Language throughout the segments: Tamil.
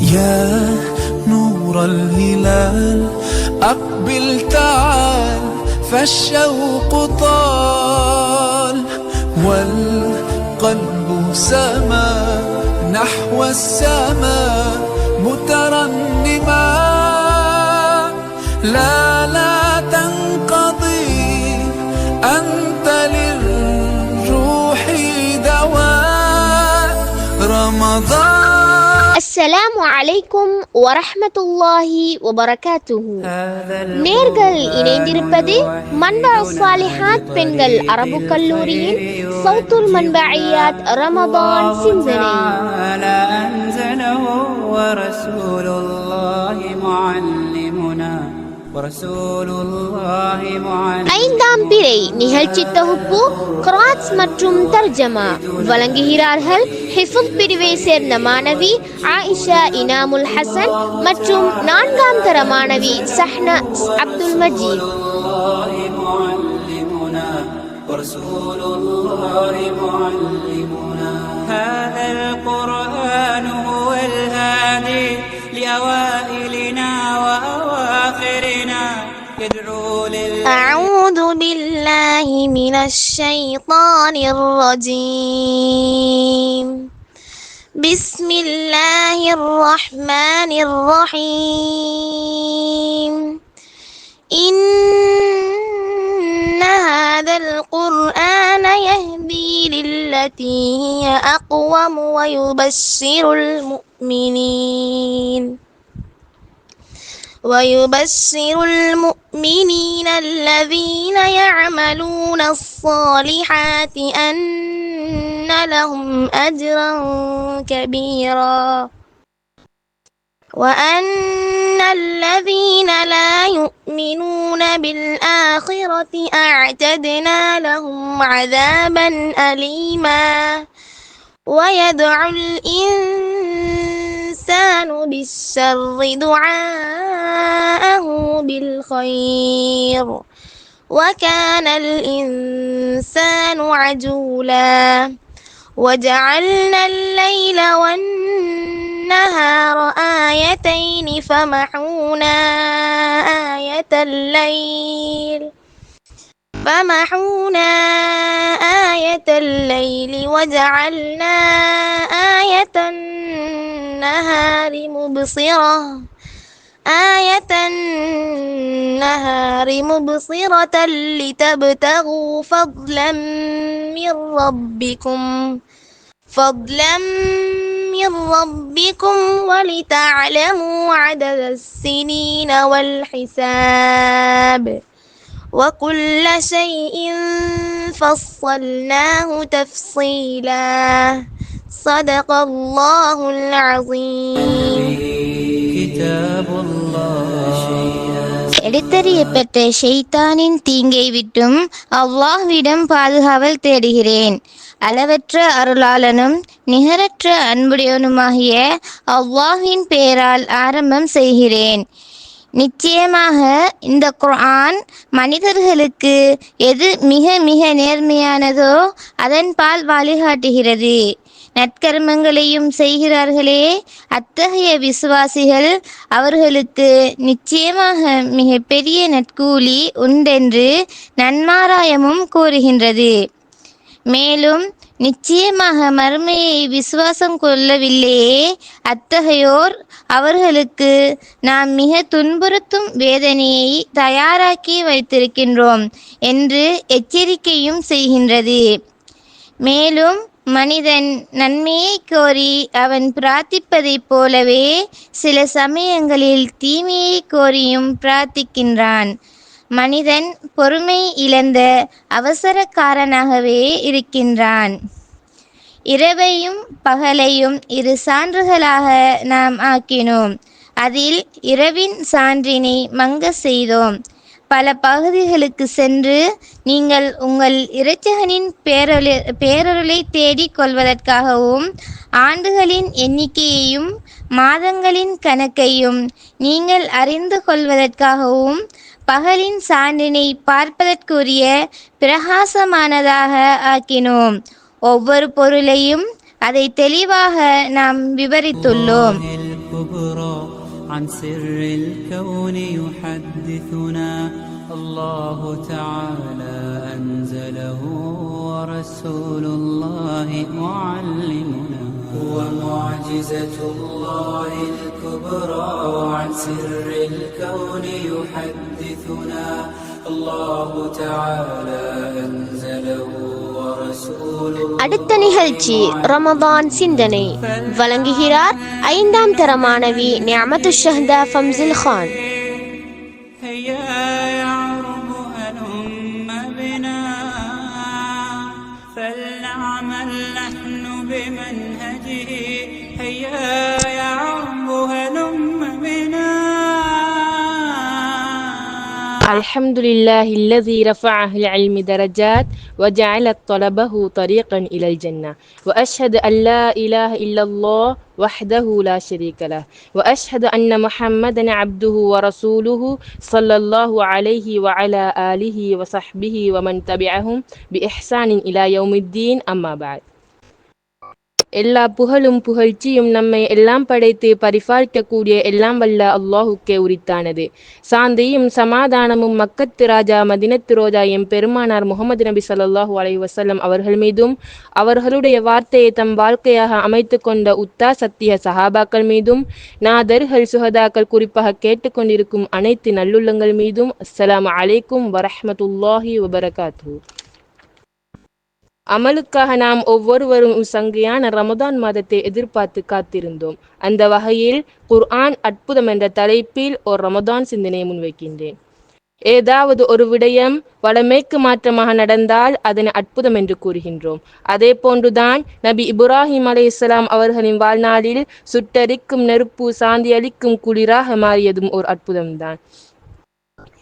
يا نور الهلال أقبل تعال فالشوق طال. والقلب سما نحو السماء مترنما. لا அஸ்ஸலாமு அலைக்கும் வரஹ்மத்துல்லாஹி வபரகாத்துஹு நேர்கள் இணைந்திருப்பது மன்பா சாலிஹாத் பெண்கள் அரபு கல்லூரியின் சவுத்துல் மன்பையாத் ரமதான் சிந்தனை. ஐந்தாம் பிறை நிகழ்ச்சி தொகுப்பு கிராட்ஸ் மற்றும் தர்ஜமா வழங்குகிறார்கள் ஹிஃபுல் பிரிவை சேர்ந்த மாணவி ஆயிஷா இனாமுல் ஹசன் மற்றும் நான்காம் தர மாணவி சஹ்னா அப்துல் மஜீத் الله معلمنا ورسول الله معلمنا هذا القرآن هو الهادي لأوائلنا أعوذ بالله من الشيطان الرجيم. بسم الله الرحمن الرحيم. إن هذا القرآن يهدي للتي هي أقوم ويبشر المؤمنين. ويبشر المؤمنين الذين يعملون الصالحات أن لهم أجرا كبيرا. وأن الذين لا يؤمنون بالآخرة أعتدنا لهم عذابا أليما. ويدعو الإنسان بالشر دعاءه بالخير وكان الإنسان عجولا وجعلنا الليل والنهار آيتين فمحونا آية الليل فمحونا آية الليل وجعلنا آية النهار مبصرة آية النهار مبصرة لتبتغوا فضلا من ربكم. فضلا من ربكم ولتعلموا عدد السنين والحساب. وكل شيء فصلناه تفصيلا. صدق الله العظيم كتاب الله எடுத்தறியப்பட்ட ஷெய்தானின் தீங்கை விட்டும் அல்லாஹ்விடம் பாதுகாவல் தேடுகிறேன் அளவற்ற அருளாளனும் நிகரற்ற அன்புடையவனுமாகிய அல்லாஹ்வின் பெயரால் ஆரம்பம் செய்கிறேன் நிச்சயமாக இந்த குர்ஆன் மனிதர்களுக்கு எது மிக மிக நேர்மையானதோ அதன்பால் வழிகாட்டுகிறது நற்கர்மங்களையும் செய்கிறார்களே. அத்தகைய விசுவாசிகள் அவர்களுக்கு நிச்சயமாக மிக பெரிய நற்கூலி உண்டென்று நன்மாராயமும் கூறுகின்றது. மேலும் நிச்சயமாக மறுமையை விசுவாசம் கொள்ளவில்லையே. அத்தகையோர் அவர்களுக்கு நாம் மிக துன்புறுத்தும் வேதனையை தயாராக்கி வைத்திருக்கின்றோம் என்று எச்சரிக்கையும் செய்கின்றது. மேலும் மனிதன் நன்மையை கோரி அவன் பிரார்த்திப்பதைப் போலவே சில சமயங்களில் தீமையை கோரியும் பிரார்த்திக்கின்றான். மனிதன் பொறுமை இழந்த அவசரக்காரனாகவே இருக்கின்றான். இரவையும் பகலையும் இரு சான்றுகளாக நாம் ஆக்கினோம். அதில் இரவின் சான்றினை மங்க செய்தோம். பல பகுதிகளுக்கு சென்று நீங்கள் உங்கள் இறைச்சகனின் பேரொளி பேரொருளை தேடிக் கொள்வதற்காகவும் ஆண்டுகளின் எண்ணிக்கையையும் மாதங்களின் கணக்கையும் நீங்கள் அறிந்து கொள்வதற்காகவும் பகலின் சான்றினை பார்ப்பதற்குரிய பிரகாசமானதாக ஆக்கினோம் ஒவ்வொரு பொருளையும் அதை தெளிவாக நாம் விவரித்துள்ளோம் الكبرى عن سر الكون يحدثنا الله تعالى أنزله ورسول الله معلمنا هو معجزة الله الكبرى وعن سر الكون يحدثنا الله تعالى أنزله ورسول அடுத்த நிகழ்ச்சி ரமதான் சிந்தனை வழங்குகிறார் ஐந்தாம் தர மாணவி நியமத்து ஷஹ்தா ஃபம்சில் கான் الحمد لله الذي رفع العلم درجات وجعل طلبه طريقا إلى الجنة. وأشهد أن لا إله إلا الله وحده لا شريك له. وأشهد أن محمدا عبده ورسوله صلى الله عليه وعلى آله وصحبه ومن تبعهم بإحسان إلى يوم الدين. أما بعد எல்லா புகழும் புகழ்ச்சியும் நம்மை எல்லாம் படைத்து பரிபாலிக்கக்கூடிய எல்லாம் வல்ல அல்லாஹுக்கே உரித்தானது. சாந்தியும் சமாதானமும் மக்கத்து ராஜா மதினத்து ரோஜா எம் பெருமானார் முகமது நபி ஸல்லல்லாஹு அலை வசல்லம் அவர்கள் மீதும் அவர்களுடைய வார்த்தையை தம் வாழ்க்கையாக அமைத்து கொண்ட உத்தா சத்திய சஹாபாக்கள் மீதும் நாதர்கள் சுகதாக்கள் குறிப்பாக கேட்டுக்கொண்டிருக்கும் அனைத்து நல்லுள்ளங்கள் மீதும் அஸ்ஸலாமு அலைக்கும் வரஹ்மத்துல்லாஹி வபரகாத்து அமலுக்காக நாம் ஒவ்வொருவரும் சங்கையான ரமதான் மாதத்தை எதிர்பார்த்து காத்திருந்தோம். அந்த வகையில் குர்ஆன் அற்புதம் என்ற தலைப்பில் ஒரு ரமதான் சிந்தனையை முன்வைக்கின்றேன். ஏதாவது ஒரு விடயம் வடமேற்கு மாற்றமாக நடந்தால் அதனை அற்புதம் என்று கூறுகின்றோம். அதே போன்றுதான் நபி இப்ராஹிம் அலைஹிஸ்ஸலாம் அவர்களின் வாழ்நாளில் சுட்டரிக்கும் நெருப்பு சாந்தி அளிக்கும் குளிராக மாறியதும் ஒரு அற்புதம்தான்.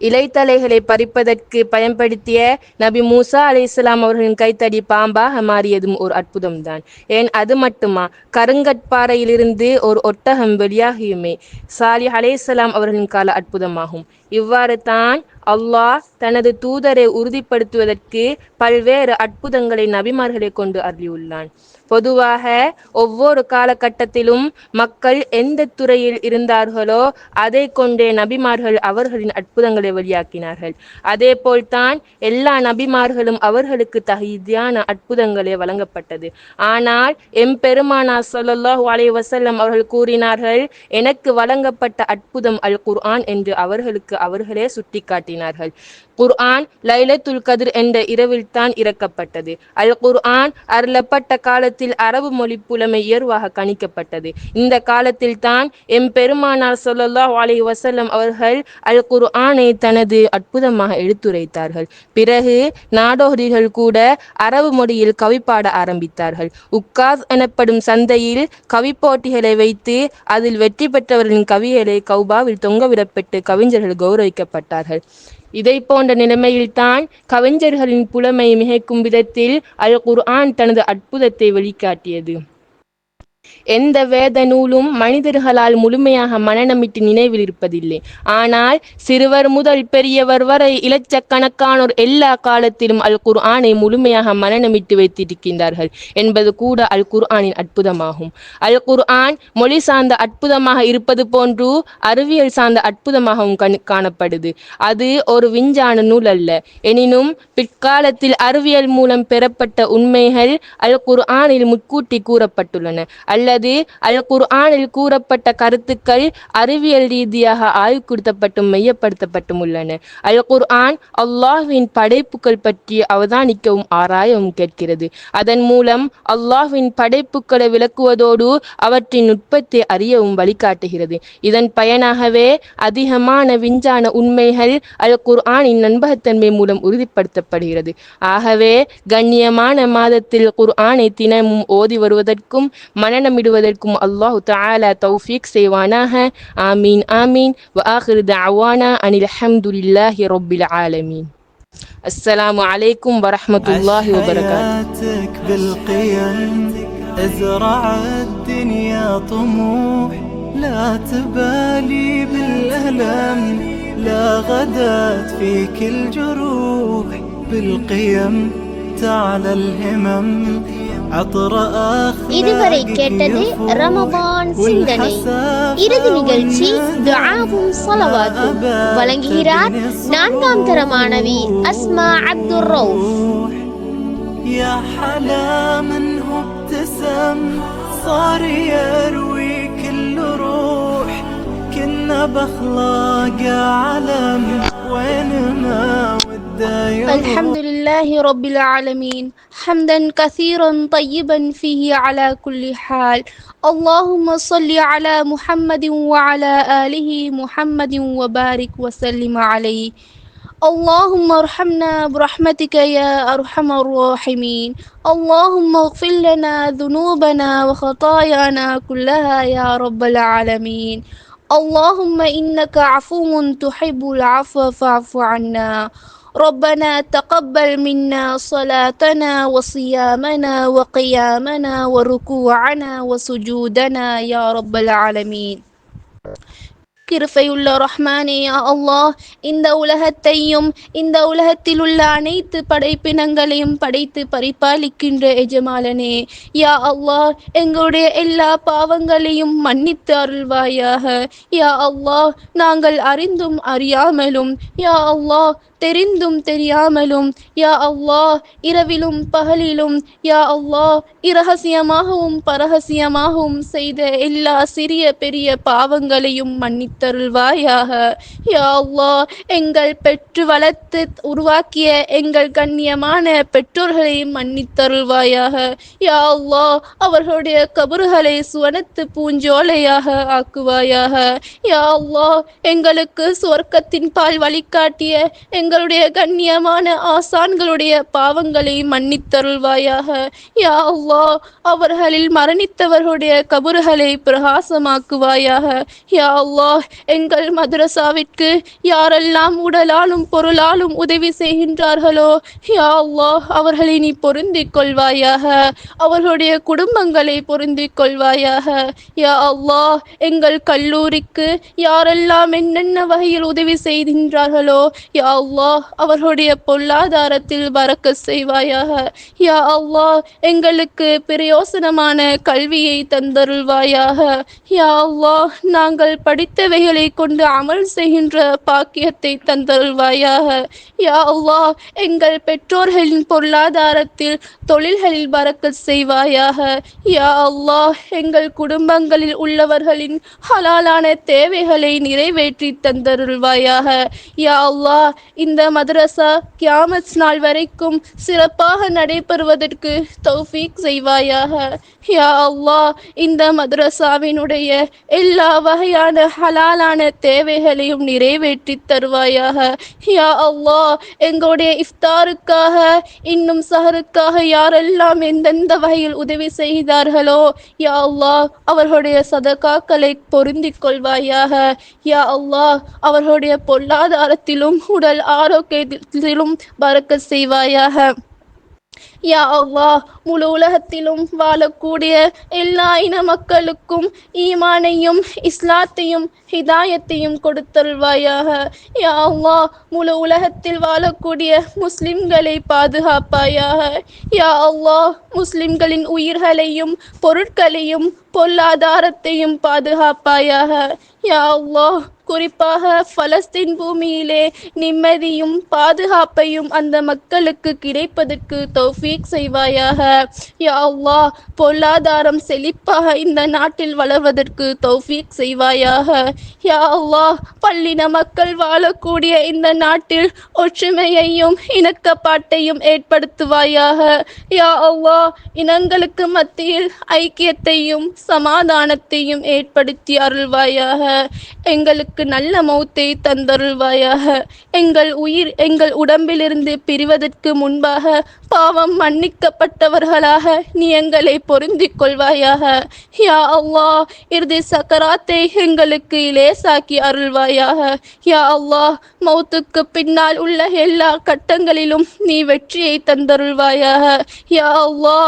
இலைத்தலைகளை பறிப்பதற்கு பயன்படுத்திய நபி மூசா அலைஹிஸ்ஸலாம் அவர்களின் கைத்தடி பாம்பாக மாறியதும் ஒரு அற்புதம்தான். ஏன் அது மட்டுமா? கருங்கற்பாறையிலிருந்து ஒரு ஒட்டகம் வெளியாகியுமே. சாலி அலைஹிஸ்ஸலாம் அவர்களின் கால அற்புதமாகும். இவ்வாறு தான் அல்லாஹ் தனது தூதரை உறுதிப்படுத்துவதற்கு பல்வேறு அற்புதங்களை நபிமார்களை கொண்டு அருளியுள்ளான். பொதுவாக ஒவ்வொரு காலகட்டத்திலும் மக்கள் எந்த துறையில் இருந்தார்களோ அதை கொண்டே நபிமார்கள் அவர்களின் அற்புதங்களை வெளியாக்கினார்கள். அதே போல்தான் எல்லா நபிமார்களும் அவர்களுக்கு தகுதியான அற்புதங்களே வழங்கப்பட்டது. ஆனால் எம் பெருமானா ஸல்லல்லாஹு அலைஹி அவர்கள் கூறினார்கள் எனக்கு வழங்கப்பட்ட அற்புதம் அல் குர்ஆன் என்று அவர்களுக்கு அவர்களே சுட்டிக்காட்டினார்கள். குர்ஆன் லைலத்துல் கதிர் என்ற இரவில் தான் இறக்கப்பட்டது. அல் குர்ஆன் அருளப்பட்ட காலத்தில் அரபு மொழி புலமை உயர்வாக கணிக்கப்பட்டது. இந்த காலத்தில் தான் எம் பெருமானார் சொல்லல்லா அலைஹி வசல்லம் அவர்கள் அல் குர்ஆனை தனது அற்புதமாக எடுத்துரைத்தார்கள். பிறகு நாடோடிகள் கூட அரபு மொழியில் கவிப்பாட ஆரம்பித்தார்கள். உக்காஸ் எனப்படும் சந்தையில் கவி போட்டிகளை வைத்து அதில் வெற்றி பெற்றவர்களின் கவிகளை கௌபாவில் தொங்கவிடப்பட்டு கவிஞர்கள் கௌரவிக்கப்பட்டார்கள். இதை போன்ற நிலைமையில்தான் கவிஞர்களின் புலமை மிகைக்கும் விதத்தில் அல் குர்ஆன் தனது அற்புதத்தை வெளிக்காட்டியது. எந்த வேத நூலும் மனிதர்களால் முழுமையாக மனநமிட்டு நினைவில் இருப்பதில்லை ஆனால் சிறுவர் முதல் பெரியவர் வரை இலட்சக்கணக்கானோர் எல்லா காலத்திலும் அல் குர்ஆனை முழுமையாக மனநமிட்டு வைத்திருக்கின்றார்கள் என்பது கூட அல் குர்ஆனின் அற்புதமாகும். அல் குர்ஆன் மொழி சார்ந்த அற்புதமாக இருப்பது போன்று அறிவியல் சார்ந்த அற்புதமாகவும் கண் காணப்படுது. அது ஒரு விஞ்ஞான நூல் அல்ல எனினும் பிற்காலத்தில் அறிவியல் மூலம் பெறப்பட்ட உண்மைகள் அல் குர்ஆனில் முட்கூட்டி கூறப்பட்டுள்ளன. அல்லது அல் குர்ஆனில் கூறப்பட்ட கருத்துக்கள் அறிவியல் ரீதியாக ஆய்வுக்குடுத்தப்பட்டும் மையப்படுத்தப்பட்டும் உள்ளன அல் குர்ஆன் அல்லாஹ்வின் படைப்புகள் பற்றி அவதானிக்கவும் ஆராயவும் கேட்கிறது. அதன் மூலம் அல்லாஹ்வின் படைப்புகளை விளக்குவதோடு அவற்றின் நுட்பத்தை அறியவும் வழிகாட்டுகிறது. இதன் பயனாகவே அதிகமான விஞ்ஞான உண்மைகள் அல் குர்ஆனின் நண்பகத்தன்மை மூலம் உறுதிப்படுத்தப்படுகிறது. ஆகவே கண்ணியமான மாதத்தில் குர்ஆனை தினமும் ஓதி வருவதற்கும் மனநமிடுவதற்கும் அல்லாஹு தஆலா தௌஃபீக் செய்வானாக ஆமீன் ஆமீன் வ ஆகிரு தஅவானா அனில் ஹம்துலில்லாஹி ரப்பில் ஆலமீன் السلام عليكم ورحمة الله وبركاته حياتك بالقيم ازرع الدنيا طموح لا تبالي بالألم لا غدات فيك الجروح بالقيم تعلى الهمم عطر இதுவரை أخلاقك கேட்டது يفوح ரமபான் சிந்தனை والحسافة இறுதி நிகழ்ச்சி والندى துஆவும் ஸலவாத்தும் أبات வழங்குகிறார் تبني நான்காம் தர மாணவி அஸ்மா அப்துர் ரவுஃப் الروح يا حلا منه ابتسم صار يروي كل روح كنا بأخلاق علم وين ما وده يروح الحمد لله رب العالمين. حمدا كثيرا طيبا فيه على كل حال. اللهم صل على محمد وعلى آله محمد وبارك وسلم عليه. اللهم ارحمنا برحمتك يا أرحم الراحمين. اللهم اغفر لنا ذنوبنا وخطايانا كلها يا رب العالمين. اللهم إنك عفو تحب العفو فاعف عنا. ربنا تقبل منا صلاتنا وصيامنا وقيامنا وركوعنا وسجودنا يا رب العالمين கிருபையுள்ள ரஹ்மானே யா அல்லாஹ் இந்த உலகத்தையும் இந்த உலகத்தில் உள்ள அனைத்து படைப்பினங்களையும் படைத்து பரிபாலிக்கின்ற எஜமாலனே யா அல்லாஹ் எங்களுடைய எல்லா பாவங்களையும் மன்னித்து அருள்வாயாக யா அல்லாஹ் நாங்கள் அறிந்தும் அறியாமலும் யா அல்லாஹ் தெரிந்தும் தெரியாமலும் யா அல்லாஹ் இரவிலும் பகலிலும் யா அல்லாஹ் இரகசியமாகவும் பரகசியமாகவும் செய்த எல்லா சிறிய பெரிய பாவங்களையும் மன்னித்தருள்வாயாக. யா அல்லாஹ் எங்கள் பெற்று வளர்த்து உருவாக்கிய எங்கள் கண்ணியமான பெற்றோர்களையும் மன்னித்தருள்வாயாக. யா அல்லாஹ் அவர்களுடைய கபறுகளை சுவனத்து பூஞ்சோலையாக ஆக்குவாயாக. யா அல்லாஹ் எங்களுக்கு சுவர்க்கத்தின் பால் வழிகாட்டிய எங்களுடைய கண்ணியமான ஆசான்களுடைய பாவங்களை மன்னித்தருள்வாயாக. யா அல்லா அவர்களில் மரணித்தவர்களுடைய கபறுகளை பிரகாசமாக்குவாயாக. யா அல்லா எங்கள் மதரசாவிற்கு யாரெல்லாம் உடலாலும் பொருளாலும் உதவி செய்கின்றார்களோ யா அல்லா அவர்களை நீ பொருந்திக் கொள்வாயாக. அவர்களுடைய குடும்பங்களை பொருந்திக் கொள்வாயாக. யா அல்லா எங்கள் கல்லூரிக்கு யாரெல்லாம் என்னென்ன வகையில் உதவி செய்கின்றார்களோ யா அல்லாஹ் அவர்களுடைய பொருளாதாரத்தில் வரக்க செய்வாயாக. யா அல்லாஹ் எங்களுக்கு பிரயோசனமான கல்வியை தந்தருள்வாயாக. யா அல்லாஹ் நாங்கள் படித்தவைகளை கொண்டு அமல் செய்கின்ற பாக்கியத்தை தந்தருள்வாயாக. யா அல்லாஹ் எங்கள் பெற்றோர்களின் பொருளாதாரத்தில் தொழில்களில் வரக்க செய்வாயாக. யா அல்லாஹ் எங்கள் குடும்பங்களில் உள்ளவர்களின் ஹலாலான தேவைகளை நிறைவேற்றி தந்தருள்வாயாக. யா அல்லாஹ் இந்த மதரசா கியாமத் நாள் வரைக்கும் சிறப்பாக நடைபெறுவதற்கு தௌஃபீக் செய்வாயாக. யா அல்லா இந்த மதரசாவினுடைய எல்லா வகையான ஹலாலான தேவைகளையும் நிறைவேற்றி தருவாயாக. யா அல்லா எங்களுடைய இஃப்தாருக்காக இன்னும் சஹருக்காக யாரெல்லாம் எந்தெந்த வகையில் உதவி செய்தார்களோ யா அல்லா அவர்களுடைய சதகாக்களை பொருந்திக் கொள்வாயாக. யா அல்லா அவர்களுடைய பொருளாதாரத்திலும் உடல் ஆரோக்கியத்திலும் பறக்க செய்வாயாக. யா அல்லாஹ் முழு உலகத்திலும் வாழக்கூடிய எல்லா இன மக்களுக்கும் ஈமானையும் இஸ்லாத்தையும் ஹிதாயத்தையும் கொடுத்தல்வாயாக யா அல்லாஹ் முழு உலகத்தில் வாழக்கூடிய முஸ்லிம்களை பாதுகாப்பாயாக. யா அல்லாஹ் முஸ்லிம்களின் உயிர்களையும் பொருட்களையும் பொருளாதாரத்தையும் பாதுகாப்பாயாக. யா அல்லாஹ் குறிப்பாக பலஸ்தீன் பூமியிலே நிம்மதியும் பாதுகாப்பையும் அந்த மக்களுக்கு கிடைப்பதற்கு தௌஃபீக் செய்வாயாக. யா பொருளாதாரம் செழிப்பாக இந்த நாட்டில் வளர்வதற்கு தௌஃபீக் செய்வாயாக. யா பள்ளின மக்கள் வாழக்கூடிய இந்த நாட்டில் ஒற்றுமையையும் இணக்கப்பாட்டையும் ஏற்படுத்துவாயாக. யா இனங்களுக்கு மத்தியில் ஐக்கியத்தையும் சமாதானத்தையும் ஏற்படுத்தி அருள்வாயாக. எங்களுக்கு நல்ல மௌத்தை தந்தருள்வாயாக. எங்கள் உயிர் எங்கள் உடம்பிலிருந்து பிரிவதற்கு முன்பாக பாவம் மன்னிக்கப்பட்டவர்களாக நீ எங்களை பொருந்திக் கொள்வாயாக. யா அல்லா இறுதி சக்கராத்தை எங்களுக்கு லேசாக்கி அருள்வாயாக. யா அல்லா மௌத்துக்கு பின்னால் உள்ள எல்லா கட்டங்களிலும் நீ வெற்றியை தந்தருள்வாயாக. யா அல்லா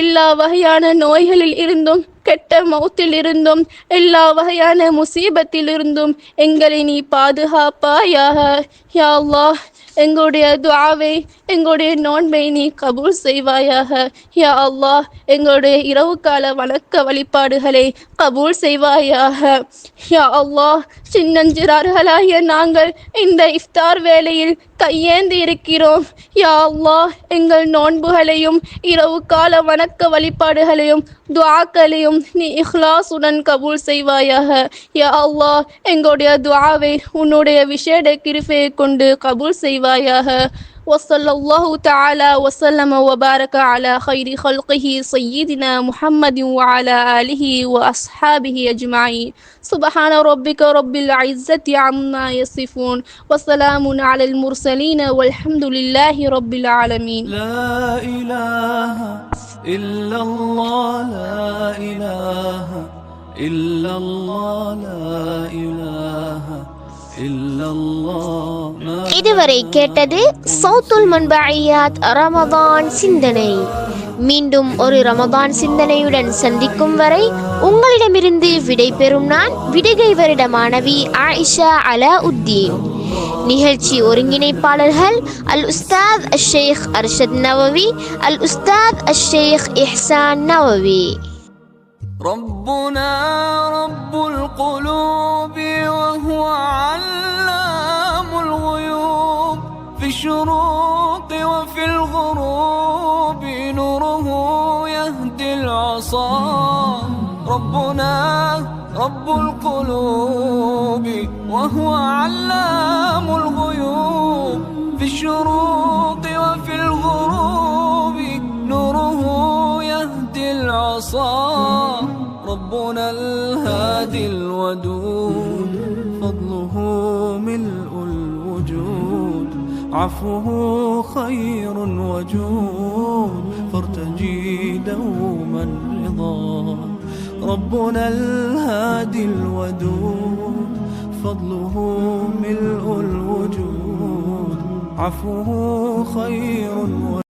எல்லா வகையான நோய்களில் இருந்தும் கெட்ட மௌத்தில் இருந்தும் எல்லா வகையான முசீபத்தில் இருந்தும் எங்களை நீ பாதுகாப்பாயாக. யா அல்லா எங்களுடைய துவாவை எங்களுடைய நோன்பை நீ கபூல் செய்வாயாக. யா அல்லாஹ் எங்களுடைய இரவு கால வணக்க வழிபாடுகளை கபூல் செய்வாயாக. யா அல்லாஹ் சின்னஞ்சிறார்களாகிய நாங்கள் இந்த இஃப்தார் வேளையில் கையேந்தி இருக்கிறோம். யா அல்லாஹ் எங்கள் நோன்புகளையும் இரவு கால வணக்க வழிபாடுகளையும் துவாக்களையும் நீ இஹ்லாசுடன் கபூல் செய்வாயாக. யா அல்லாஹ் எங்களுடைய துவாவை உன்னுடைய விஷேட கிருபையை கொண்டு கபூல் خطاياها وصلى الله تعالى وسلم وبارك على خير خلقه سيدنا محمد وعلى آله وأصحابه أجمعين. سبحان ربك رب العزة عما يصفون وسلام على المرسلين والحمد لله رب العالمين. لا إله إلا الله لا إله إلا الله لا إله இதுவரை கேட்டது சௌத்துல் மன்பாயாத் ரமதான் சிந்தனை. மீண்டும் ஒரு ரமதான் சிந்தனையுடன் சந்திக்கும் வரை உங்களிடமிருந்து விடை பெறும் நான் விடுகைவரிட மாணவி ஆயிஷா அலா உத்தீன் நிகழ்ச்சி ஒருங்கிணைப்பாளர்கள் அல் உஸ்தாத் அஷேக் அர்ஷத் நவவி அல் உஸ்தாத் அஷேக் இஹ்சான் நவவி. ربنا رب القلوب وهو علام الغيوب. في الشروق وفي الغروب نوره يهدي العصا ربنا رب القلوب وهو علام الغيوب. في الشروق وفي الغروب العصا ربنا الهادي الودود فضله ملء الوجود عفوه خير وجود فارتجي دوما رضا. ربنا الهادي الودود فضله ملء الوجود عفوه خير